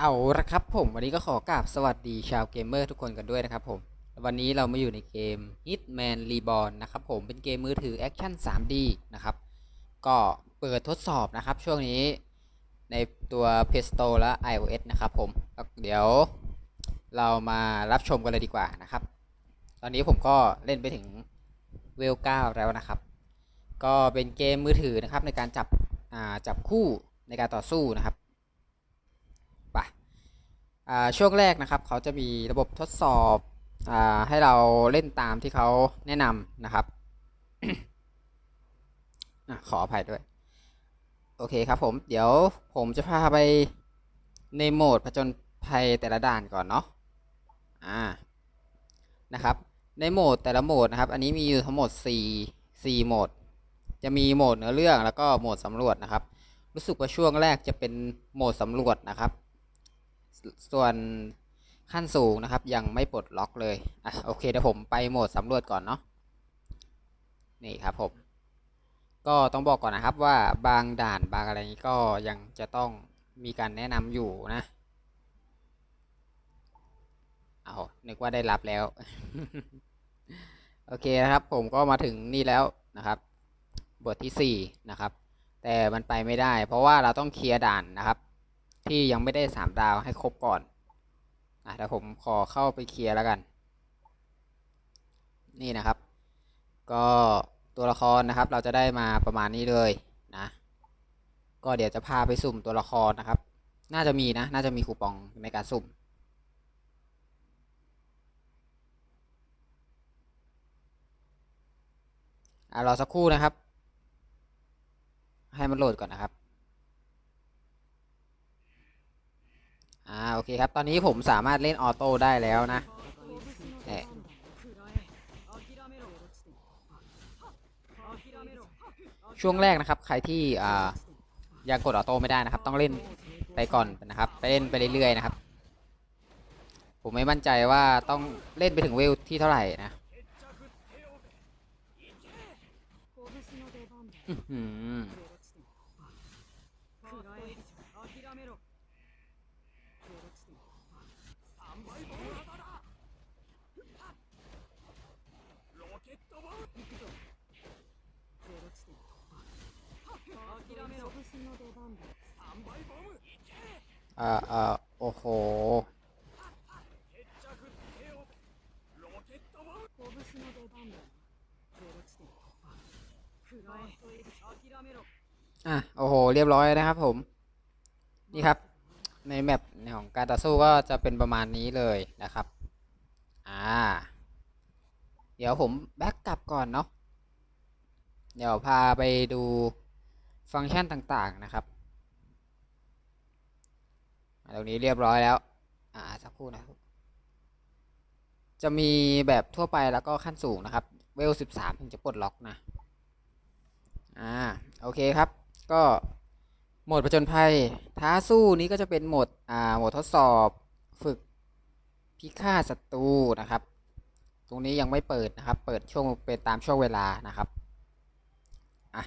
เอาละครับผมวันนี้ก็ขอกราบสวัสดีชาวเกมเมอร์ทุกคนกันด้วยนะครับผม วันนี้เรามาอยู่ในเกม Hitman Reborn นะครับผมเป็นเกมมือถือแอคชั่น 3D นะครับ ก็เปิดทดสอบนะครับช่วงนี้ในตัว Play Store และ iOS นะครับผม เดี๋ยวเรามารับชมกันเลยดีกว่านะครับ ตอนนี้ผมก็เล่นไปถึงเวล 9 แล้วนะครับ ก็เป็นเกมมือถือนะครับในการจับจับคู่ในการต่อสู้นะครับ ช่วงแรกนะครับ เขาจะมีระบบทดสอบอให้เราเล่นตามที่เขาแนะนำนะครับอขออภัยด้วย โอเคครับผมเดี๋ยวผมจะพาไปในโหมดผจญภัยแต่ละด่านก่อนเนาะอ่านะครับ ในโหมดแต่ละโหมดนะครับ อันนี้มีอยู่ทั้งหมด 4 4โหมด จะมีโหมดเนื้อเรื่องแล้วก็โหมดสำรวจนะครับ รู้สึกว่าช่วงแรกจะเป็นโหมดสำรวจนะครับ ส่วนขั้นสูงนะครับ ยังไม่ปลดล็อกเลยอะโอเคเดี๋ยวผมไปโหมดสำรวจก่อนเนาะนี่ครับผม ก็ต้องบอกก่อนนะครับว่าบางด่านบางอะไรนี้ก็ยังจะต้องมีการแนะนำอยู่นะเอานึกว่าได้รับแล้ว โอเคนะครับ ผมก็มาถึงนี่แล้วนะครับ บทที่สี่นะครับ แต่มันไปไม่ได้ เพราะว่าเราต้องเคลียร์ด่านนะครับ ที่ยังไม่ได้สามดาวให้ครบก่อนอะเดี๋ยวผมขอเข้าไปเคลียร์แล้วกัน นี่นะครับ ก็ตัวละครนะครับ เราจะได้มาประมาณนี้เลยนะ ก็เดี๋ยวจะพาไปสุ่มตัวละครนะครับ น่าจะมีนะ น่าจะมีคูปองในการสุ่มอะรอสักครู่นะครับ ให้มันโหลดก่อนนะครับ อ่าโอเคครับ ตอนนี้ผมสามารถเล่นออโต้ได้แล้วนะเนี่ยช่วงแรกนะครับใครที่อ่ายังกดออโต้ไม่ได้นะครับ ต้องเล่นไปก่อนนะครับ ไปเล่นไปเรื่อยๆนะครับ ผมไม่มั่นใจว่าต้องเล่นไปถึงเวลที่เท่าไหร่นะอื อหือเอ่อเอ่อโอ้โหอะโอ้โห เรียบร้อยนะครับผม นี่ครับ ในแมปในของการต่อสู้ก็จะเป็นประมาณนี้เลยนะครับ อ่า เดี๋ยวผมแบ็กกลับก่อนเนาะ เดี๋ยวพาไปดูฟังก์ชันต่างๆนะครับ ตรงนี้เรียบร้อยแล้ว อ่าสักครู่นะจะมีแบบทั่วไปแล้วก็ขั้นสูงนะครับ เวล13ถึงจะปลดล็อกนะ อ่าโอเคครับ ก็โหมดผจญภัย ท้าสู้นี้ก็จะเป็นโหมดอ่าโหมดทดสอบฝึกพิฆาตศัตรูนะครับ ตรงนี้ยังไม่เปิดนะครับ เปิดช่วงเป็นตามช่วงเวลานะครับอะ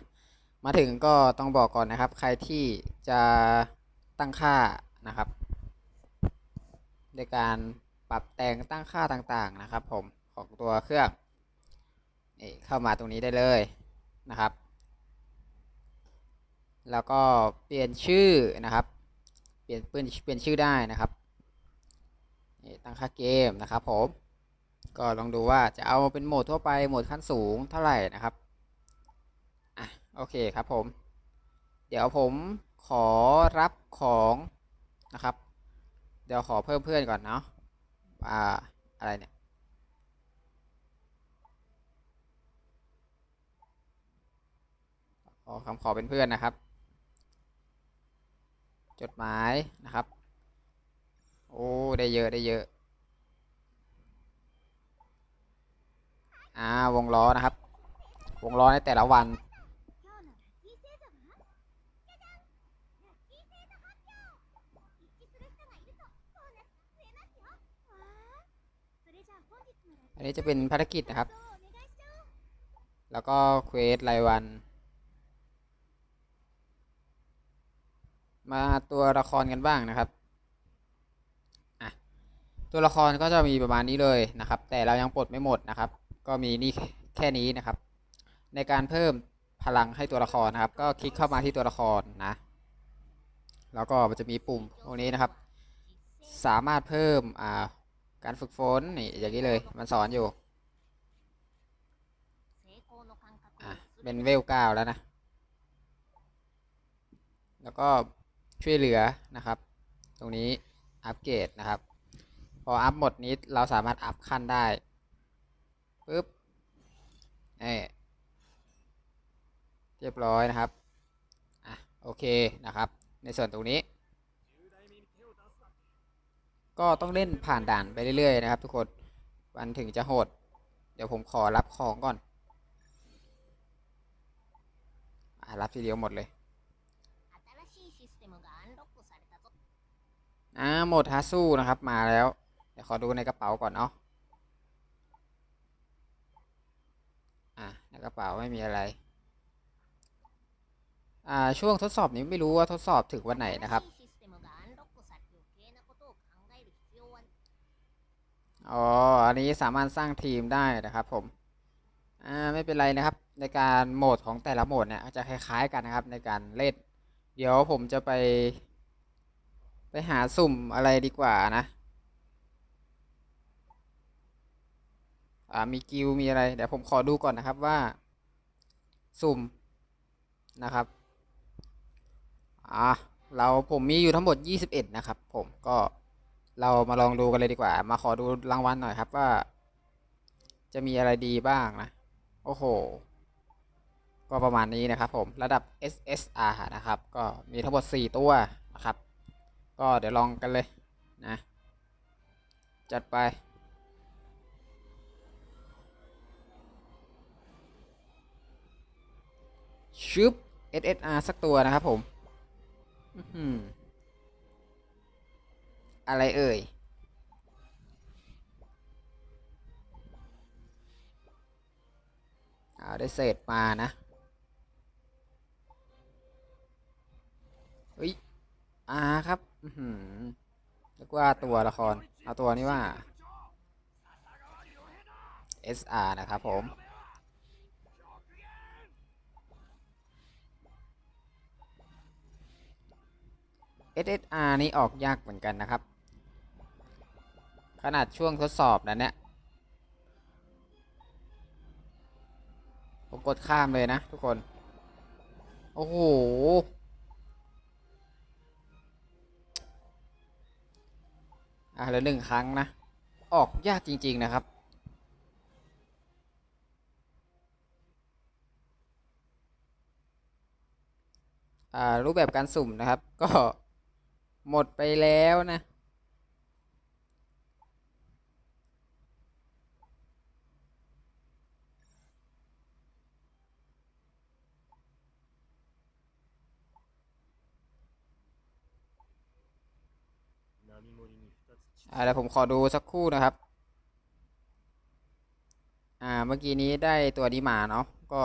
มาถึงก็ต้องบอกก่อนนะครับ ใครที่จะตั้งค่า นะครับ ในการปรับแต่งตั้งค่าต่างๆนะครับ ผมของตัวเครื่องนี่เข้ามาตรงนี้ได้เลยนะครับ แล้วก็เปลี่ยนชื่อนะครับเปลี่ยนเปลี่ยนเปลี่ยนชื่อได้นะครับนี่ตั้งค่าเกมนะครับผมก็ลองดูว่าจะเอาเป็นโหมดทั่วไปโหมดขั้นสูงเท่าไหร่นะครับอะโอเคครับผม เดี๋ยวผมขอรับของ นะครับ เดี๋ยวขอเพิ่มเพื่อนก่อนเนาะอ่าอะไรเนี่ยขอคำขอเป็นเพื่อนนะครับ จดหมายนะครับ โอ้ได้เยอะได้เยอะอ่าวงล้อนะครับ วงล้อในแต่ละวัน อันนี้จะเป็นภารกิจนะครับ แล้วก็เควสรายวัน มาตัวละครกันบ้างนะครับตัวละครก็จะมีประมาณนี้เลยนะครับ แต่เรายังปลดไม่หมดนะครับ ก็มีนี่แค่นี้นะครับ ในการเพิ่มพลังให้ตัวละครนะครับ ก็คลิกเข้ามาที่ตัวละครนะ แล้วก็มันจะมีปุ่มตรงนี้นะครับ สามารถเพิ่มอ่า การฝึกฝนนี่อย่างนี้เลยมันสอนอยู่อะเป็นเวลเก้าแล้วนะ แล้วก็ช่วยเหลือนะครับ ตรงนี้อัปเกรดนะครับ พออัพหมดนี้เราสามารถอัพขั้นได้ปึ๊บนี่เรียบร้อยนะครับ อะ โอเคนะครับ ในส่วนตรงนี้ ก็ต้องเล่นผ่านด่านไปเรื่อยๆนะครับ ทุกคนมันถึงจะโหด เดี๋ยวผมขอรับของก่อนอรับทีเดียวหมดเลยอ่าหมดฮาสู้นะครับมาแล้ว เดี๋ยวขอดูในกระเป๋าก่อนเนาะอะในกระเป๋าไม่มีอะไรอ่าช่วงทดสอบนี้ไม่รู้ว่าทดสอบถึงวันไหนนะครับ อ๋อ อันนี้สามารถสร้างทีมได้นะครับผม อ่า ไม่เป็นไรนะครับ ในการโหมดของแต่ละโหมดเนี่ยจะคล้ายๆกันนะครับในการเล่น เดี๋ยวผมจะไป ไปหาสุ่มอะไรดีกว่านะ อ่า มีกิลมีอะไร เดี๋ยวผมขอดูก่อนนะครับว่า สุ่มนะครับ อ่า เราผมมีอยู่ทั้งหมด 21 นะครับ ผมก็ เรามาลองดูกันเลยดีกว่า มาขอดูรางวัลหน่อยครับว่า จะมีอะไรดีบ้างนะ โอ้โห ก็ประมาณนี้นะครับผมระดับ SSR นะครับ ก็มีทั้งหมด 4 ตัวนะครับ ก็เดี๋ยวลองกันเลยนะ จัดไปชึบ SSR สักตัวนะครับผม อื้อหื อะไรเอ่ย เอาได้เศษมานะ เฮ้ยอ่าครับ อือหือนึกว่าตัวละคร เอาตัวนี้ว่า SR นะครับผม SSR นี่ออกยากเหมือนกันนะครับ ขนาดช่วงทดสอบนะเนี่ยผมกดข้ามเลยนะทุกคน โอ้โห อะแล้วหนึ่งครั้งนะ ออกยากจริง ๆ นะครับ อ่า รูปแบบการสุ่มนะครับ ก็หมดไปแล้วนะ อ่าเดี๋ยวผมขอดูสักครู่นะครับ อ่าเมื่อกี้นี้ได้ตัวนี้มาเนาะก็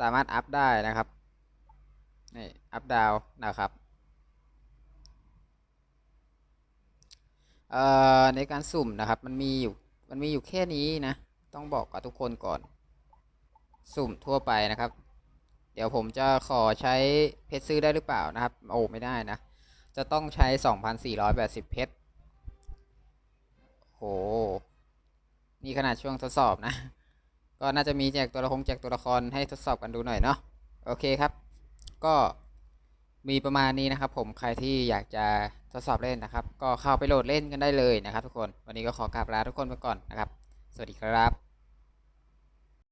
สามารถอัพได้นะครับนี่อัพดาวนะครับเอ่อในการสุ่มนะครับ มันมีอยู่มันมีอยู่แค่นี้นะ ต้องบอกกับทุกคนก่อน สุ่มทั่วไปนะครับ เดี๋ยวผมจะขอใช้เพชรซื้อได้หรือเปล่านะครับ โอ้ไม่ได้นะ จะต้องใช้ 2,480 เพชรโห นี่ขนาดช่วงทดสอบนะ ก็น่าจะมีแจกตัวละครแจกตัวละครให้ทดสอบกันดูหน่อยเนาะ โอเคครับ ก็มีประมาณนี้นะครับ ผม ใครที่อยากจะทดสอบเล่นนะครับ ก็เข้าไปโหลดเล่นกันได้เลยนะครับ ทุกคน วันนี้ก็ขอกราบลาทุกคนไปก่อนนะครับ สวัสดีครับ